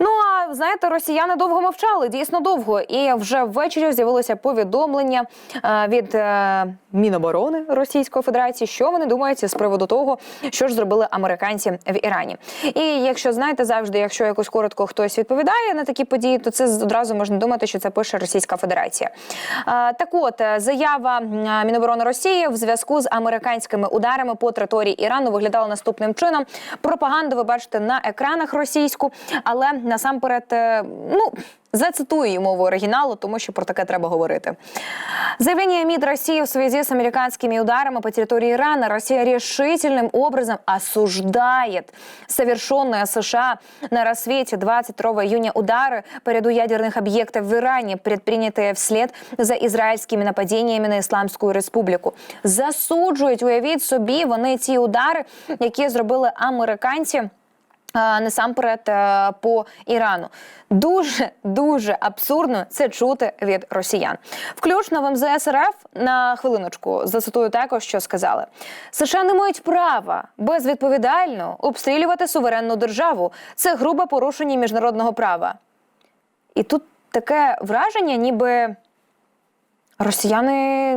Ну а знаєте, росіяни довго мовчали, дійсно довго. І вже ввечері з'явилося повідомлення е, від е, Міноборони Російської Федерації, що вони думають з приводу того, що ж зробили американці в Ірані. І якщо знаєте, завжди, якщо якось коротко хтось відповідає на такі події, то це одразу можна думати, що це пише Російська Федерація. Е, так, от заява Міноборони Росії в зв'язку з американськими ударами по території Ірану виглядала наступним чином. Пропаганду ви бачите на екранах російську, але насамперед, е, ну. Зацитую її мову оригіналу, тому що про таке треба говорити. Заявление МИД России в связи с американскими ударами по территории Ирана Россия решительным образом осуждает совершенные США на рассвете 22 июня удары по ряду ядерных объектов в Иране, предпринятые вслед за израильскими нападениями на Исламскую Республіку. Засуджують, уявіть собі, вони ці удари, які зробили американці. Насамперед е, по Ірану дуже дуже абсурдно це чути від росіян. Включно в МЗС РФ на хвилиночку зацитую також, що сказали: США не мають права безвідповідально обстрілювати суверенну державу. Це грубе порушення міжнародного права. І тут таке враження, ніби росіяни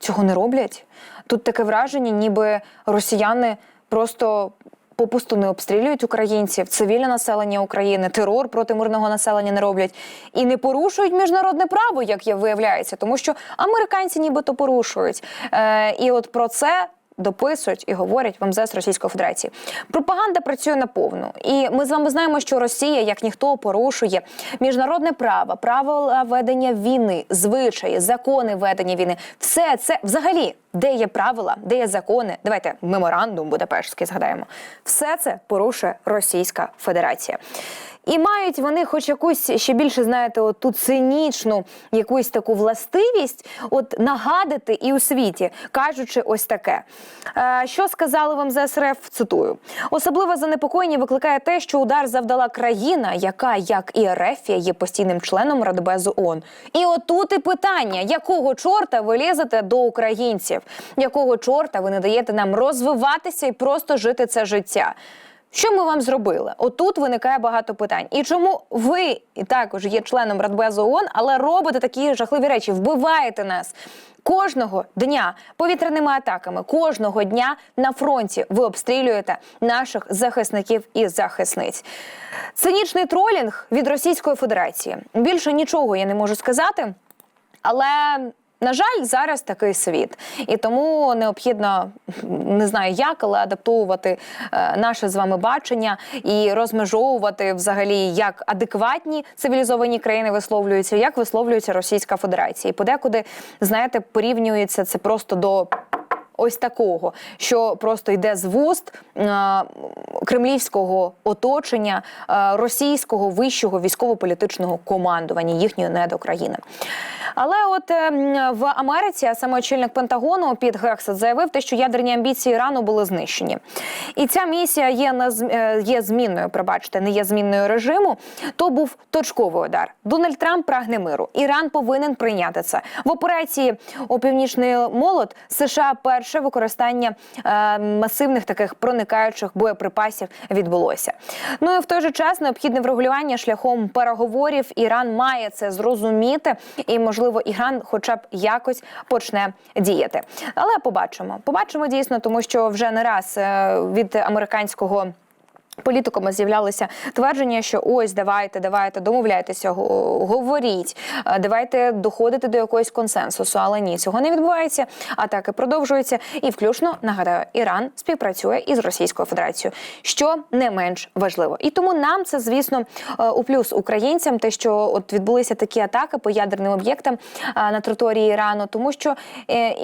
цього не роблять. Тут таке враження, ніби росіяни просто попусту не обстрілюють українців, цивільне населення України, терор проти мирного населення не роблять і не порушують міжнародне право, як є виявляється, тому що американці нібито порушують. Е, і от про це дописують і говорять в МЗС Російської Федерації. Пропаганда працює наповну, і ми з вами знаємо, що Росія, як ніхто, порушує міжнародне право, правила ведення війни, звичаї, закони ведення війни. Все це взагалі. Де є правила, де є закони? Давайте меморандум Будапештський згадаємо. Все це порушує Російська Федерація. І мають вони хоч якусь ще більше, знаєте, от ту цинічну якусь таку властивість, от нагадати і у світі, кажучи ось таке. Е, що сказали в МЗС РФ, цитую. Особливе занепокоєння викликає те, що удар завдала країна, яка, як і РФ, є постійним членом Радбезу ООН. І отут і питання, якого чорта ви лізете до українців? Якого чорта ви не даєте нам розвиватися і просто жити це життя? Що ми вам зробили? Отут виникає багато питань. І чому ви також є членом Радбезу ООН, але робите такі жахливі речі, вбиваєте нас кожного дня повітряними атаками, кожного дня на фронті ви обстрілюєте наших захисників і захисниць. Цинічний тролінг від Російської Федерації. Більше нічого я не можу сказати, але. На жаль, зараз такий світ, і тому необхідно не знаю як, але адаптовувати е, наше з вами бачення і розмежовувати взагалі, як адекватні цивілізовані країни висловлюються, як висловлюється Російська Федерація. І подекуди, знаєте, порівнюється це просто до. Ось такого, що просто йде з вуст е, кремлівського оточення е, російського вищого військово-політичного командування їхньої недокраїни. Але от е, в Америці а саме очільник Пентагону Піт Гексет заявив, те, що ядерні амбіції Ірану були знищені. І ця місія є на є змінною, пробачте, не є змінною режиму. То був точковий удар. Дональд Трамп прагне миру. Іран повинен прийняти це в операції у північний молот. США перше використання е, масивних таких проникаючих боєприпасів відбулося. Ну і в той же час необхідне врегулювання шляхом переговорів. Іран має це зрозуміти, і можливо, Іран, хоча б якось почне діяти. Але побачимо. Побачимо дійсно, тому що вже не раз е, від американського. Політиками з'являлися твердження, що ось давайте, давайте, домовляйтеся, говоріть, е, давайте доходити до якогось консенсусу. Але ні, цього не відбувається. Атаки продовжуються, і включно нагадаю, Іран співпрацює із Російською Федерацією, що не менш важливо. І тому нам це, звісно, е, у плюс українцям, те, що от відбулися такі атаки по ядерним об'єктам е, на території Ірану, тому що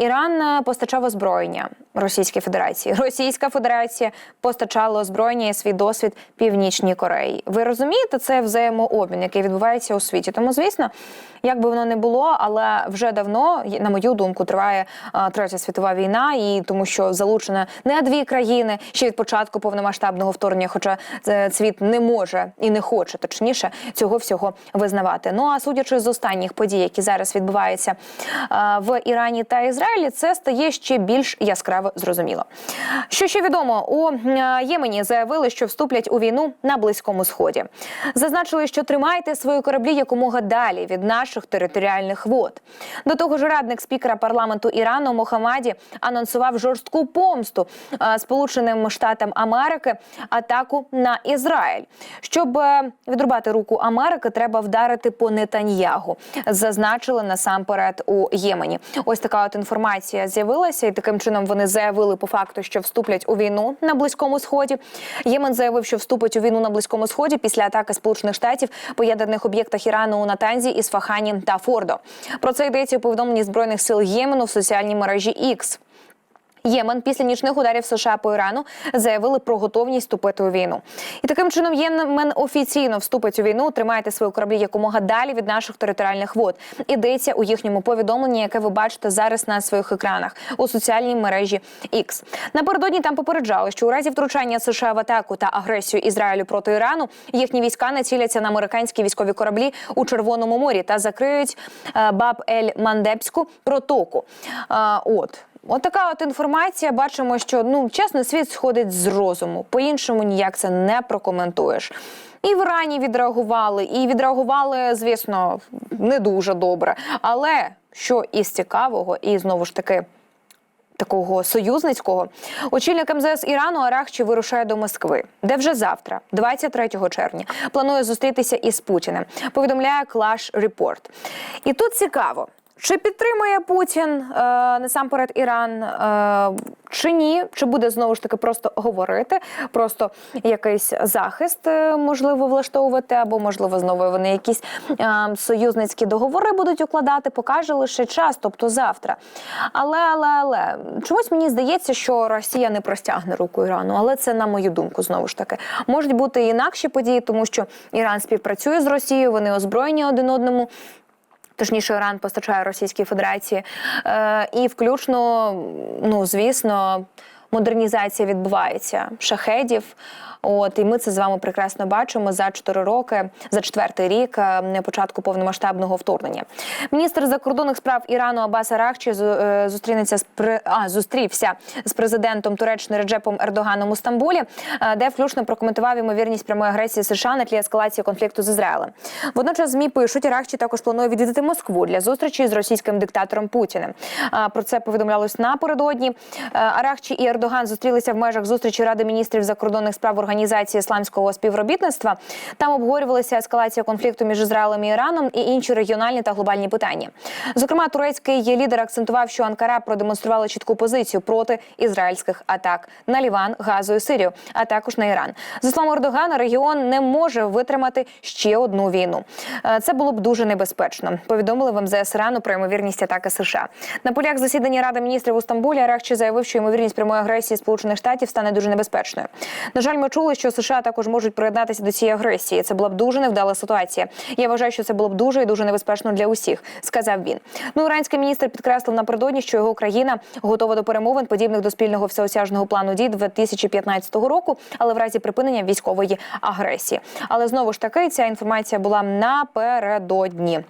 Іран постачав озброєння Російській Федерації. Російська Федерація постачала озброєння і свій досвід Північній Кореї. Ви розумієте, це взаємообмін, який відбувається у світі. Тому, звісно, як би воно не було, але вже давно, на мою думку, триває третя світова війна, і тому що залучено не дві країни ще від початку повномасштабного вторгнення, хоча е, світ не може і не хоче, точніше, цього всього визнавати. Ну а судячи з останніх подій, які зараз відбуваються в Ірані та Ізраїлі, це стає ще більш яскравим зрозуміло. Що ще відомо у Ємені заявили, що вступлять у війну на близькому сході. Зазначили, що тримайте свої кораблі якомога далі від наших територіальних вод. До того ж, радник спікера парламенту Ірану Мохамаді анонсував жорстку помсту е, Сполученим Штатам Америки атаку на Ізраїль. Щоб е, відрубати руку Америки, треба вдарити по Нетаньягу. Зазначили насамперед у Ємені. Ось така от інформація з'явилася, і таким чином вони заявили по факту, що вступлять у війну на близькому сході. Ємен заявив, що вступить у війну на близькому сході після атаки Сполучених Штатів по ядерних об'єктах Ірану у Натанзі, Ісфахані та Фордо. Про це йдеться у повідомленні збройних сил Ємену в соціальній мережі X. Ємен після нічних ударів США по Ірану заявили про готовність вступити у війну. І таким чином Ємен офіційно вступить у війну. Тримайте свої кораблі якомога далі від наших територіальних вод. Ідеться у їхньому повідомленні, яке ви бачите зараз на своїх екранах у соціальній мережі X. Напередодні там попереджали, що у разі втручання США в атаку та агресію Ізраїлю проти Ірану їхні війська націляться на американські військові кораблі у Червоному морі та закриють е, Баб Ель Мандебську протоку. Е, От. От така от інформація. Бачимо, що ну чесно, світ сходить з розуму. По-іншому ніяк це не прокоментуєш. І в Ірані відреагували, і відреагували, звісно, не дуже добре. Але що із цікавого, і знову ж таки. Такого союзницького очільник МЗС Ірану Арахчі вирушає до Москви, де вже завтра, 23 червня, планує зустрітися із Путіним. Повідомляє Клаш Репорт. І тут цікаво, чи підтримує Путін е, насамперед Іран е, чи ні? Чи буде знову ж таки просто говорити, просто якийсь захист е, можливо влаштовувати, або можливо знову вони якісь е, союзницькі договори будуть укладати, покаже лише час, тобто завтра. Але але але чомусь мені здається, що Росія не простягне руку Ірану, але це на мою думку знову ж таки можуть бути інакші події, тому що Іран співпрацює з Росією, вони озброєні один одному. Точніше, Іран постачає Російській Федерації, е, і включно, ну звісно, модернізація відбувається шахедів. От і ми це з вами прекрасно бачимо за 4 роки, за четвертий рік е, початку повномасштабного вторгнення. Міністр закордонних справ Ірану Абас Арахчі е, зустрінеться з а, зустрівся з президентом Туреччини Реджепом Ердоганом у Стамбулі, е, де включно прокоментував ймовірність прямої агресії США на тлі ескалації конфлікту з Ізраїлем. Водночас змі пишуть, Арахчі також планує відвідати Москву для зустрічі з російським диктатором Путіним. Про це повідомлялось напередодні. Арахчі і Ердоган зустрілися в межах зустрічі Ради міністрів закордонних справ організації ісламського співробітництва. Там обговорювалася ескалація конфлікту між Ізраїлем і Іраном і інші регіональні та глобальні питання. Зокрема, турецький лідер акцентував, що Анкара продемонструвала чітку позицію проти ізраїльських атак на Ліван, Газу і Сирію, а також на Іран. За словами Ердогана, регіон не може витримати ще одну війну. Е, Це було б дуже небезпечно. Повідомили в МЗС Ірану про ймовірність атаки США. На полях засідання Ради міністрів у Стамбулі Арахчі заявив, що ймовірність прямої агресії Сполучених Штатів стане дуже небезпечною. На жаль, ми чули, що США також можуть приєднатися до цієї агресії. Це була б дуже невдала ситуація. Я вважаю, що це було б дуже і дуже небезпечно для усіх, сказав він. Ну, іранський міністр підкреслив напередодні, що його країна готова до перемовин, подібних до спільного всеосяжного плану дій 2015 року, але в разі припинення військової агресії. Але знову ж таки ця інформація була напередодні.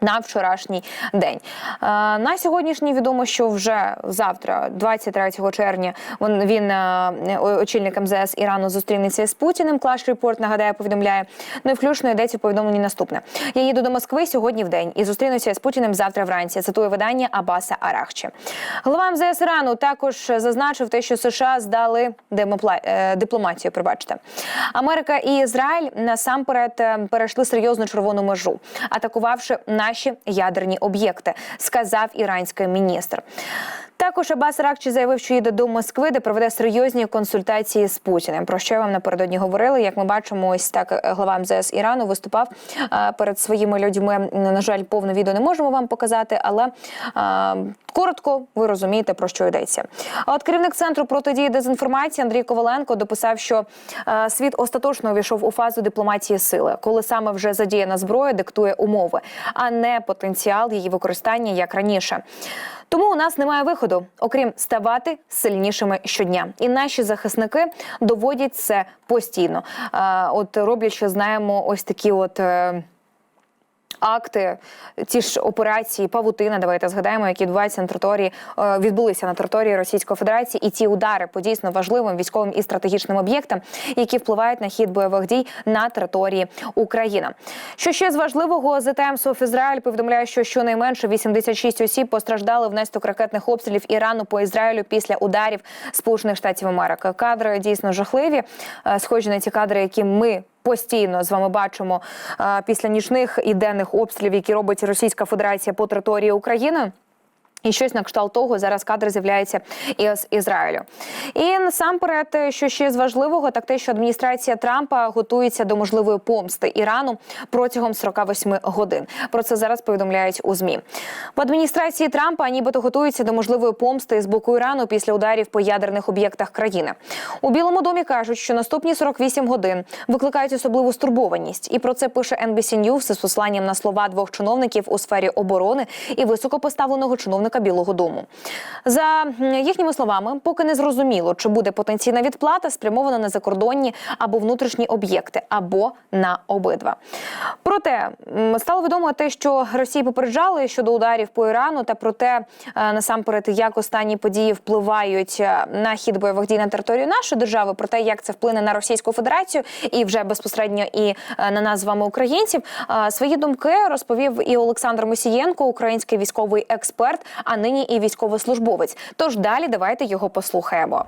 На вчорашній день Е, на сьогоднішній відомо, що вже завтра, 23 червня, він, він е, очільник МЗС Ірану зустрінеться з Путіним. Клаш Репорт нагадає, повідомляє. Ну і включно йдеться в повідомленні наступне. Я їду до Москви сьогодні в день і зустрінуся з Путіним завтра вранці. Цитує видання Абаса Арахчі. Голова МЗС Ірану також зазначив те, що США здали демопла... е, дипломатію. Пробачте, Америка і Ізраїль насамперед перейшли серйозну червону межу, атакувавши наші ядерні об'єкти, сказав іранський міністр. Також Абас Ракчі заявив, що їде до Москви, де проведе серйозні консультації з Путіним. Про що вам напередодні говорили? Як ми бачимо, ось так е, глава МЗС Ірану виступав перед своїми людьми. На жаль, повне відео не можемо вам показати, але коротко ви розумієте про що йдеться. А от керівник центру протидії дезінформації Андрій Коваленко дописав, що світ остаточно увійшов у фазу дипломатії сили, коли саме вже задіяна зброя диктує умови, а не потенціал її використання як раніше. Тому у нас немає виходу, окрім ставати сильнішими щодня. І наші захисники доводять це постійно. Е, От роблять, що знаємо, ось такі от. Акти, ті ж операції Павутина. Давайте згадаємо, які відбуваються на території е, відбулися на території Російської Федерації, і ті удари по дійсно важливим військовим і стратегічним об'єктам, які впливають на хід бойових дій на території України. Що ще з важливого Times of Israel повідомляє, що щонайменше 86 осіб постраждали внаслідок ракетних обстрілів Ірану по Ізраїлю після ударів Сполучених Штатів Америки. Кадри дійсно жахливі, е, схожі на ті кадри, які ми. Постійно з вами бачимо після нічних і денних обстрілів, які робить Російська Федерація по території України. І щось на кшталт того зараз кадри з'являються із Ізраїлю. І насамперед, що ще з важливого, так те, що адміністрація Трампа готується до можливої помсти Ірану протягом 48 годин. Про це зараз повідомляють у змі. В адміністрації Трампа нібито готуються до можливої помсти з боку Ірану після ударів по ядерних об'єктах країни. У Білому домі кажуть, що наступні 48 годин викликають особливу стурбованість. І про це пише NBC News з посланням на слова двох чиновників у сфері оборони і високопоставленого чиновника Білого Дому. За їхніми словами, поки не зрозуміло, чи буде потенційна відплата спрямована на закордонні або внутрішні об'єкти, або на обидва. Проте стало відомо те, що Росії попереджали щодо ударів по Ірану, та про те, е, насамперед, як останні події впливають е, на хід бойових дій на територію нашої держави, про те, як це вплине на Російську Федерацію і вже безпосередньо і е, на нас з вами, українців. Свої думки розповів і Олександр Мосієнко, український військовий експерт, а нині і військовослужбовець. Тож далі давайте його послухаємо.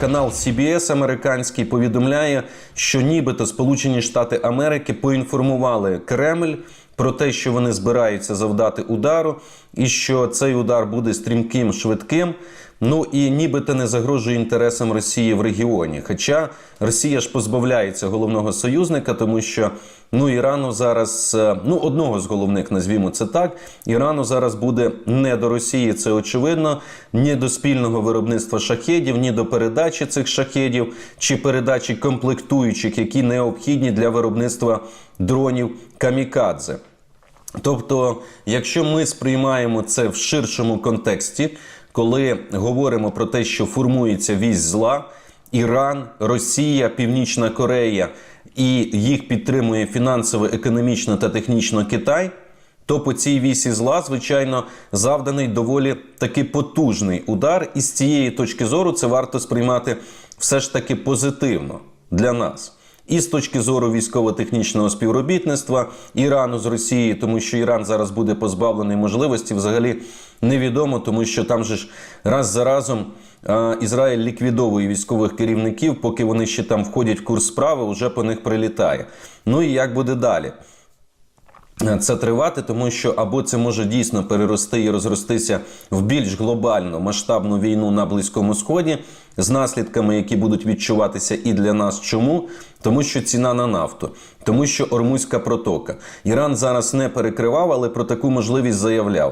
Канал CBS американський повідомляє, що нібито Сполучені Штати Америки поінформували Кремль про те, що вони збираються завдати удару, і що цей удар буде стрімким, швидким. Ну і нібито не загрожує інтересам Росії в регіоні. Хоча Росія ж позбавляється головного союзника, тому що ну Ірану зараз е, ну одного з головних, назвімо це так. Ірану зараз буде не до Росії, це очевидно, ні до спільного виробництва шахедів, ні до передачі цих шахедів чи передачі комплектуючих, які необхідні для виробництва дронів камікадзе. Тобто, якщо ми сприймаємо це в ширшому контексті, коли говоримо про те, що формується вісь зла, Іран, Росія, Північна Корея і їх підтримує фінансово, економічно та технічно Китай, то по цій вісі зла, звичайно, завданий доволі таки потужний удар, і з цієї точки зору це варто сприймати все ж таки позитивно для нас. І з точки зору військово-технічного співробітництва Ірану з Росією, тому що Іран зараз буде позбавлений можливості, взагалі невідомо, тому що там же ж раз за разом Ізраїль ліквідовує військових керівників, поки вони ще там входять в курс справи, вже по них прилітає. Ну і як буде далі? Це тривати, тому що або це може дійсно перерости і розростися в більш глобальну масштабну війну на Близькому Сході з наслідками, які будуть відчуватися і для нас. Чому? Тому що ціна на нафту, тому що Ормузька протока. Іран зараз не перекривав, але про таку можливість заявляв.